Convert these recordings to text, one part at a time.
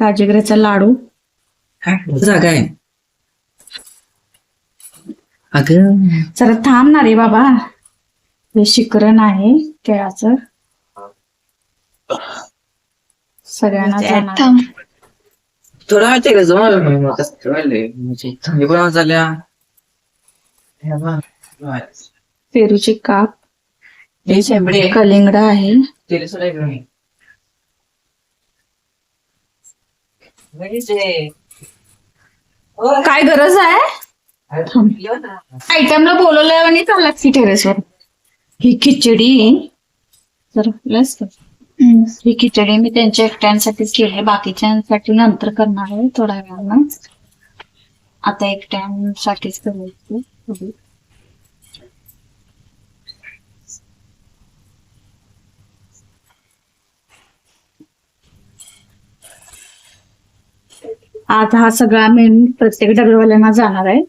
राजगिऱ्याचा लाडू. काय? जागा आहे? अगं. जरा थांब ना रे बाबा. हे शिकरण आहे केळाचं सगळ्यांना जाणार. म्हणजे थंडी पण झाल्या बघ. पेरूचे काप. हे कलिंगड आहे. तेल सुद्धा इकडे नाही. म्हणजे काय गरज आहे? आयटमला बोलवलंय आणि चाललात की टेरेसवर ही खिचडी. तर ही खिचडी मी त्यांच्या एकट्यांसाठीच केली. बाकीच्यांसाठी नंतर करणार आहे थोड्या वेळानं. आता एकट्यांसाठीच करायची आज हा सगळा मेनू प्रत्येक डबेवाल्यांना जाणार आहे.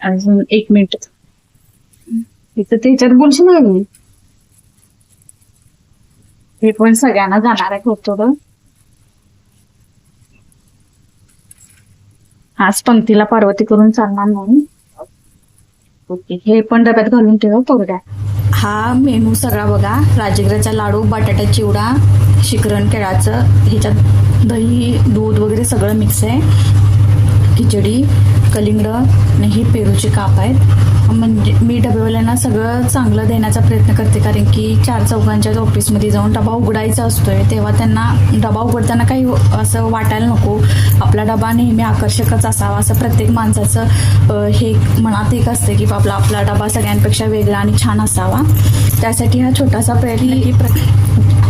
अजून एक मिनिट तिथं त्याच्यात बोलशील ना मी? हे पण सगळ्यांना जाणार आहे खूप थोडं. आज पंक्तीला पार्वती करून चालणार नाही ओके हे पण डब्यात घालून ठेवा पोरड्या हा मेनू सगळा बघा. राजगिराचा लाडू बटाटा चिवडा शिकरण केळाचं ह्याच्यात दही दूध वगैरे सगळं मिक्स आहे. खिचडी कलिंगड आणि हे पेरूचे काप आहेत. म्हणजे मी डबेवाल्यांना सगळं चांगलं देण्याचा प्रयत्न करते कारण की चार चौघांच्या ऑफिसमध्ये जाऊन डबा उघडायचा असतोय. तेव्हा त्यांना डबा उघडताना काही असं वाटायला नको. आपला डबा नेहमी आकर्षकच असावा असं प्रत्येक माणसाचं हे मनात एक असतं की बाबा आपला डबा सगळ्यांपेक्षा वेगळा आणि छान असावा. त्यासाठी हा छोटासा प्रयत्न की प्र-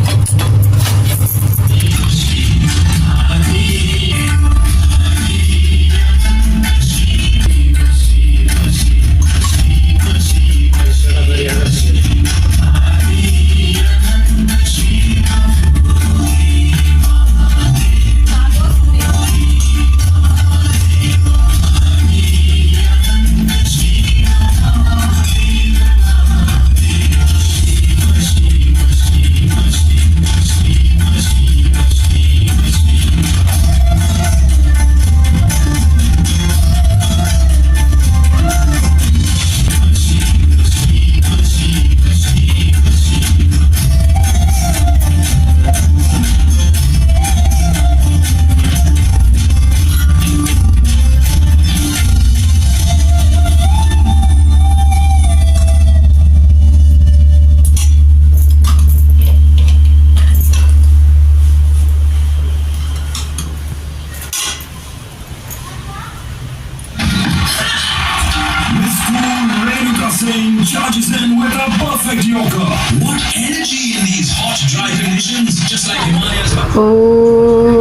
Renuka charges in with a perfect yoga. What energy in these hot, dry conditions, just like Himalayas. O